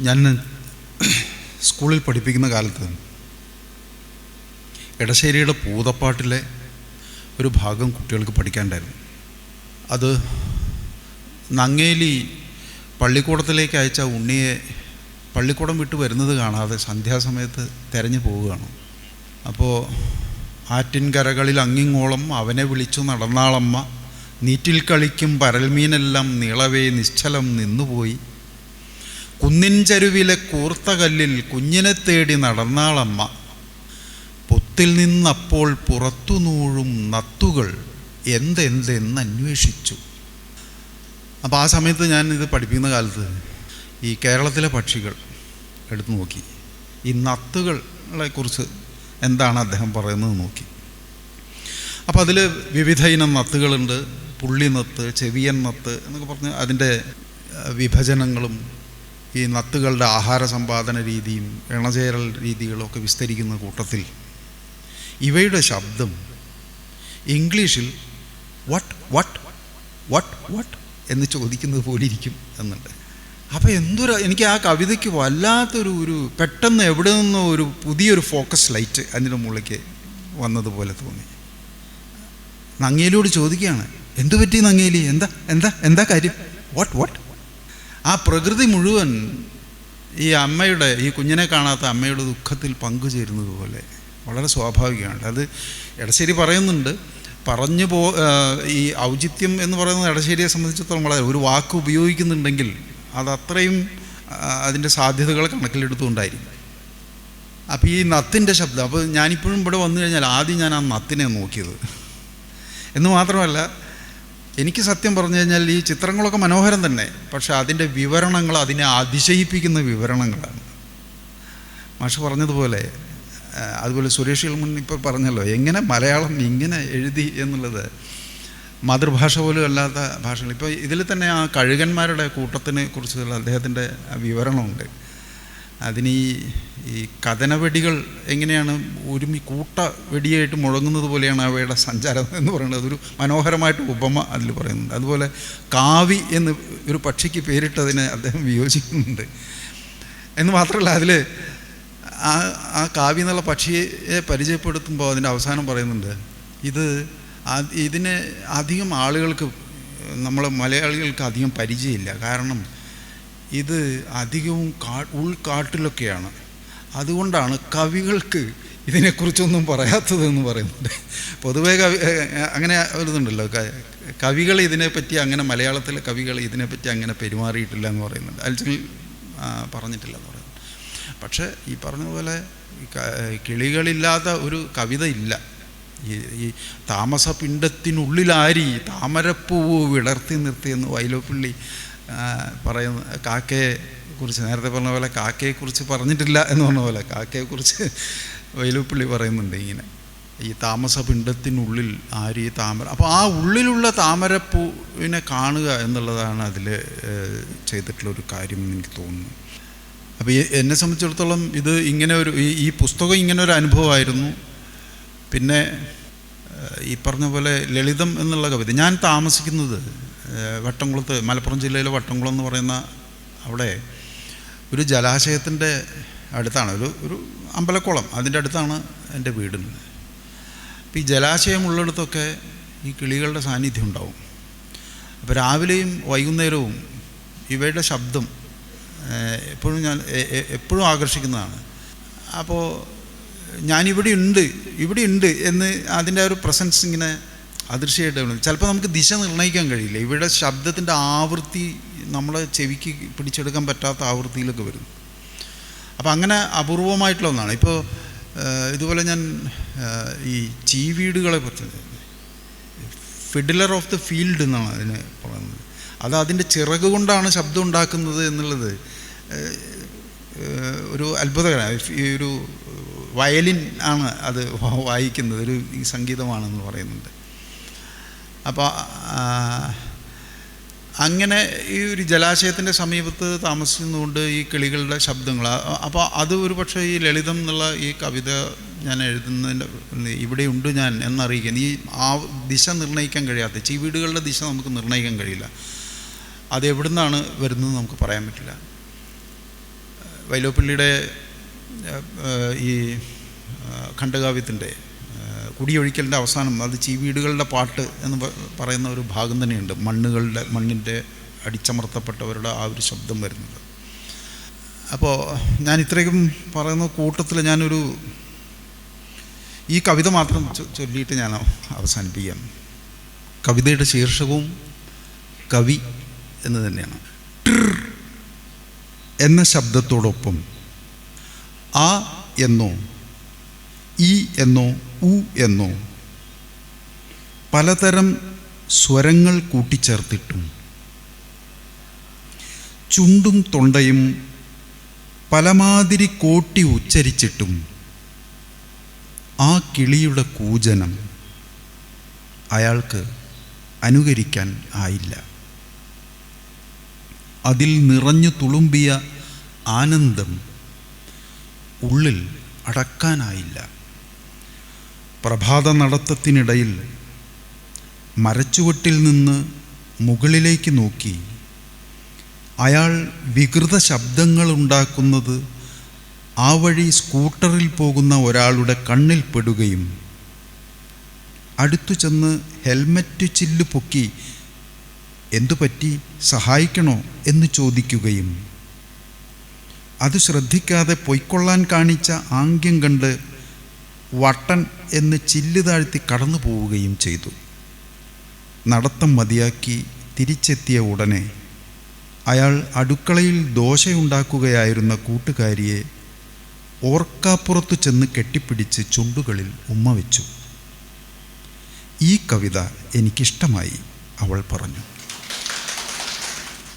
ഞാൻ സ്കൂളിൽ പഠിപ്പിക്കുന്ന കാലത്ത് ഇടശ്ശേരിയുടെ പൂതപ്പാട്ടിലെ ഒരു ഭാഗം കുട്ടികൾക്ക് പഠിക്കാണ്ടായിരുന്നു അത് നങ്ങേലി പള്ളിക്കൂടത്തിലേക്ക് അയച്ച ഉണ്ണിയെ പള്ളിക്കൂടം വിട്ട് വരുന്നത് കാണാതെ സന്ധ്യാസമയത്ത് തിരഞ്ഞു പോവുകയാണ്. അപ്പോൾ ആറ്റിൻകരകളിൽ അങ്ങിങ്ങോളം അവനെ വിളിച്ചു നടന്നാളമ്മ നീറ്റിൽ കളിക്കും പരൽമീനെല്ലാം നീളവേ നിശ്ചലം നിന്നുപോയി. കുന്നിൻ ചരുവിലെ കൂർത്ത കല്ലിൽ കുഞ്ഞിനെ തേടി നടന്നാളമ്മ. പൊത്തിൽ നിന്നപ്പോൾ പുറത്തു നൂഴും നത്തുകൾ എന്തെന്തെന്ന് അന്വേഷിച്ചു. അപ്പോൾ ആ സമയത്ത് ഞാൻ ഇത് പഠിപ്പിക്കുന്ന കാലത്ത് ഈ കേരളത്തിലെ പക്ഷികൾ എടുത്തു നോക്കി. ഈ നത്തുകളെ കുറിച്ച് എന്താണ് അദ്ദേഹം പറയുന്നത് നോക്കി. അപ്പോൾ അതിൽ വിവിധ ഇനം നത്തുകളുണ്ട്. പുള്ളിനത്ത് ചെവിയൻ നത്ത് എന്നൊക്കെ പറഞ്ഞ് അതിന്റെ വിഭജനങ്ങളും ഈ നത്തുകളുടെ ആഹാര സമ്പാദന രീതിയും ഇണചേരൽ രീതികളും ഒക്കെ വിസ്തരിക്കുന്ന കൂട്ടത്തിൽ ഇവയുടെ ശബ്ദം ഇംഗ്ലീഷിൽ വട്ട് വട്ട് വട്ട് വട്ട് എന്ന് ചോദിക്കുന്നത് പോലെ ഇരിക്കും എന്നുണ്ട്. അപ്പോൾ എന്തൊരു എനിക്ക് ആ കവിതയ്ക്ക് വല്ലാത്തൊരു ഒരു പെട്ടെന്ന് എവിടെ നിന്നോ ഒരു പുതിയൊരു ഫോക്കസ് ലൈറ്റ് അതിന്റെ മുകളിലേക്ക് വന്നതുപോലെ തോന്നി. നങ്ങേലിയോട് ചോദിക്കുകയാണ് എന്തു പറ്റി നങ്ങേലി? എന്താ എന്താ എന്താ കാര്യം? വാട്ട് വാട്ട് ആ പ്രകൃതി മുഴുവൻ ഈ അമ്മയുടെ ഈ കുഞ്ഞിനെ കാണാത്ത അമ്മയുടെ ദുഃഖത്തിൽ പങ്കുചേരുന്നത് പോലെ വളരെ സ്വാഭാവികമാണ്. അത് എടശ്ശേരി പറയുന്നുണ്ട്. പറഞ്ഞു പോ ഈ ഔചിത്യം എന്ന് പറയുന്നത് എടശ്ശേരിയെ സംബന്ധിച്ചിടത്തോളം വളരെ ഒരു വാക്ക് ഉപയോഗിക്കുന്നുണ്ടെങ്കിൽ അത് അത്രയും ആ, അതിന്റെ സാധ്യതകൾ കണക്കിലെടുത്തുകൊണ്ടായിരിക്കും. അപ്പോൾ ഈ നത്തിന്റെ ശബ്ദം അപ്പോൾ ഞാനിപ്പോഴും ഇവിടെ വന്നു കഴിഞ്ഞാൽ ആദ്യം ഞാൻ ആ നത്തിനെ നോക്കിയത്. എന്ന് മാത്രമല്ല എനിക്ക് സത്യം പറഞ്ഞു കഴിഞ്ഞാൽ ഈ ചിത്രങ്ങളൊക്കെ മനോഹരം തന്നെ. പക്ഷെ അതിന്റെ വിവരണങ്ങൾ അതിനെ അതിശയിപ്പിക്കുന്ന വിവരണങ്ങളാണ്. മാഷ് പറഞ്ഞതുപോലെ അതുപോലെ സുരേഷ് ഇൽമുൻ ഇപ്പോൾ പറഞ്ഞല്ലോ എങ്ങനെ മലയാളം ഇങ്ങനെ എഴുതി എന്നുള്ളത് മാതൃഭാഷ പോലും അല്ലാത്ത ഭാഷകൾ. ഇപ്പോൾ ഇതിൽ തന്നെ ആ കഴുകന്മാരുടെ കൂട്ടത്തിനെ കുറിച്ചുള്ള അദ്ദേഹത്തിന്റെ വിവരണമുണ്ട്. അതിന് ഈ ഈ കഥനവെടികൾ എങ്ങനെയാണ് ഒരുമി കൂട്ട വെടിയായിട്ട് മുഴങ്ങുന്നത് പോലെയാണ് അവയുടെ സഞ്ചാരം എന്ന് പറയുന്നത്. അതൊരു മനോഹരമായിട്ട് ഉപമ അതിൽ പറയുന്നുണ്ട്. അതുപോലെ കാവി എന്ന് ഒരു പക്ഷിക്ക് പേരിട്ടതിന് അദ്ദേഹം വിയോജിക്കുന്നുണ്ട്. എന്ന് മാത്രമല്ല അതിൽ ആ ആ കാവി എന്നുള്ള പക്ഷിയെ പരിചയപ്പെടുത്തുമ്പോൾ അതിന്റെ അവസാനം പറയുന്നുണ്ട് ഇത് ഇതിന് അധികം ആളുകൾക്ക് നമ്മളെ മലയാളികൾക്ക് അധികം പരിചയമില്ല. കാരണം ഇത് അധികവും കാ ഉൾക്കാട്ടിലൊക്കെയാണ്. അതുകൊണ്ടാണ് കവികൾക്ക് ഇതിനെക്കുറിച്ചൊന്നും പറയാത്തതെന്ന് പറയുന്നുണ്ട് പൊതുവേ കവി അങ്ങനെ ഒരുതുണ്ടല്ലോ. കവികൾ ഇതിനെപ്പറ്റി അങ്ങനെ മലയാളത്തിലെ കവികൾ ഇതിനെപ്പറ്റി അങ്ങനെ പെരുമാറിയിട്ടില്ല എന്ന് പറയുന്നുണ്ട്. അല്ലെങ്കിൽ പറഞ്ഞിട്ടില്ല എന്ന് പറയുന്നത് പക്ഷേ ഈ പറഞ്ഞതുപോലെ കിളികളില്ലാത്ത ഒരു കവിത ഇല്ല. ഈ താമസപിണ്ഡത്തിനുള്ളിലാരി താമരപ്പൂവ് വിളർത്തി നിർത്തിയെന്ന് വൈലോപ്പിള്ളി പറയുന്ന കാക്കയെ കുറിച്ച് നേരത്തെ പറഞ്ഞ പോലെ കാക്കയെക്കുറിച്ച് പറഞ്ഞിട്ടില്ല എന്ന് പറഞ്ഞ പോലെ കാക്കയെക്കുറിച്ച് വെയിലുപ്പള്ളി പറയുന്നുണ്ട് ഇങ്ങനെ. ഈ താമസപിണ്ടത്തിനുള്ളിൽ ആര് ഈ താമര അപ്പോൾ ആ ഉള്ളിലുള്ള താമരപ്പൂവിനെ കാണുക എന്നുള്ളതാണ് അതിൽ ചെയ്തിട്ടുള്ള ഒരു കാര്യം എനിക്ക് തോന്നുന്നു. അപ്പോൾ എന്നെ സംബന്ധിച്ചിടത്തോളം ഇത് ഇങ്ങനെ ഒരു ഈ പുസ്തകം ഇങ്ങനെ ഒരു അനുഭവമായിരുന്നു. പിന്നെ ഈ പറഞ്ഞ പോലെ ലളിതം എന്നുള്ള കവിത. ഞാൻ താമസിക്കുന്നത് വട്ടംകുളത്ത് മലപ്പുറം ജില്ലയിലെ വട്ടംകുളം എന്ന് പറയുന്ന അവിടെ ഒരു ജലാശയത്തിന്റെ അടുത്താണ് ഒരു ഒരു അമ്പലക്കുളം. അതിന്റെ അടുത്താണ് എന്റെ വീടുന്നത് അപ്പോൾ ഈ ജലാശയം ഉള്ളിടത്തൊക്കെ ഈ കിളികളുടെ സാന്നിധ്യം ഉണ്ടാവും. അപ്പോൾ രാവിലെയും വൈകുന്നേരവും ഇവയുടെ ശബ്ദം എപ്പോഴും ഞാൻ എപ്പോഴും ആകർഷിക്കുന്നതാണ്. അപ്പോൾ ഞാനിവിടെ ഉണ്ട് ഇവിടെ ഉണ്ട് എന്ന് അതിന്റെ ഒരു പ്രസൻസ് ഇങ്ങനെ അദൃശ്യമായിട്ട്. ചിലപ്പോൾ നമുക്ക് ദിശ നിർണയിക്കാൻ കഴിയില്ല. ഇവിടെ ശബ്ദത്തിന്റെ ആവൃത്തി നമ്മളെ ചെവിക്ക് പിടിച്ചെടുക്കാൻ പറ്റാത്ത ആവൃത്തിയിലൊക്കെ വരുന്നു. അപ്പോൾ അങ്ങനെ അപൂർവമായിട്ടുള്ള ഒന്നാണ്. ഇപ്പോൾ ഇതുപോലെ ഞാൻ ഈ ചീവീടുകളെ കുറിച്ച് ഫിഡിലർ ഓഫ് ദ ഫീൽഡ് എന്നാണ് അതിന് പറയുന്നത്. അത് അതിന്റെ ചിറക് കൊണ്ടാണ് ശബ്ദം ഉണ്ടാക്കുന്നത് എന്നുള്ളത് ഒരു അത്ഭുതകരമാണ്. ഒരു വയലിൻ ആണ് അത് വായിക്കുന്നത്. ഒരു സംഗീതമാണെന്ന് പറയുന്നുണ്ട്. അപ്പോൾ അങ്ങനെ ഈ ഒരു ജലാശയത്തിന്റെ സമീപത്ത് താമസിക്കുന്നതുകൊണ്ട് ഈ കിളികളുടെ ശബ്ദങ്ങൾ അപ്പോൾ അത് ഒരു പക്ഷേ ഈ ലളിതം എന്നുള്ള ഈ കവിത ഞാൻ എഴുതുന്നതിന്റെ ഇവിടെയുണ്ട് ഞാൻ എന്നറിയിക്കാൻ ഈ ആ ദിശ നിർണയിക്കാൻ കഴിയാത്ത ചീവീടുകളുടെ ദിശ നമുക്ക് നിർണയിക്കാൻ കഴിയില്ല. അത് എവിടുന്നാണ് വരുന്നത് നമുക്ക് പറയാൻ പറ്റില്ല. വൈലോപ്പിള്ളിയുടെ ഈ ഖണ്ഡകാവ്യത്തിന്റെ കുടിയൊഴിക്കലിന്റെ അവസാനം അത് ചീവീടുകളുടെ പാട്ട് എന്ന് പറയുന്ന ഒരു ഭാഗം തന്നെയുണ്ട്. മണ്ണുകളുടെ മണ്ണിന്റെ അടിച്ചമർത്തപ്പെട്ടവരുടെ ആ ഒരു ശബ്ദം വരുന്നത്. അപ്പോൾ ഞാൻ ഇത്രയും പറയുന്ന കൂട്ടത്തിൽ ഞാനൊരു ഈ കവിത മാത്രം ചൊല്ലിയിട്ട് ഞാൻ അവസാനിപ്പിക്കാം. കവിതയുടെ ശീർഷകവും കവി എന്ന് തന്നെയാണ്. എന്ന ശബ്ദത്തോടൊപ്പം ആ എന്നോ ഈ എന്നോ ഉ എന്നോ. പലതരം സ്വരങ്ങൾ കൂട്ടിച്ചേർത്തിട്ടും ചുണ്ടും തൊണ്ടയും പലമാതിരി കോട്ടി ഉച്ചരിച്ചിട്ടും ആ കിളിയുടെ കൂജനം അയാൾക്ക് അനുകരിക്കാൻ ആയില്ല. അതിൽ നിറഞ്ഞു തുളുമ്പിയ ആനന്ദം ഉള്ളിൽ അടക്കാനായില്ല. പ്രഭാത നടത്തത്തിനിടയിൽ മരച്ചുവട്ടിൽ നിന്ന് മുകളിലേക്ക് നോക്കി. അയാൾ വികൃത ശബ്ദങ്ങൾ ഉണ്ടാക്കുന്നത് ആ വഴി സ്കൂട്ടറിൽ പോകുന്ന ഒരാളുടെ കണ്ണിൽ പെടുകയും അടുത്തു ചെന്ന് ഹെൽമറ്റ് ചില്ല് പൊക്കി എന്തു പറ്റി? സഹായിക്കണോ? എന്ന് ചോദിക്കുകയും അത് ശ്രദ്ധിക്കാതെ പൊയ്ക്കൊള്ളാൻ കാണിച്ച ആംഗ്യം കണ്ട് വട്ടൻ എന്ന് ചില്ല് താഴ്ത്തി കടന്നു പോവുകയും ചെയ്തു. നടത്തം മതിയാക്കി തിരിച്ചെത്തിയ ഉടനെ അയാൾ അടുക്കളയിൽ ദോശയുണ്ടാക്കുകയായിരുന്ന കൂട്ടുകാരിയെ ഓർക്കാപ്പുറത്തു ചെന്ന് കെട്ടിപ്പിടിച്ച് ചുണ്ടുകളിൽ ഉമ്മ വെച്ചു. ഈ കവിത എനിക്കിഷ്ടമായി അവൾ പറഞ്ഞു.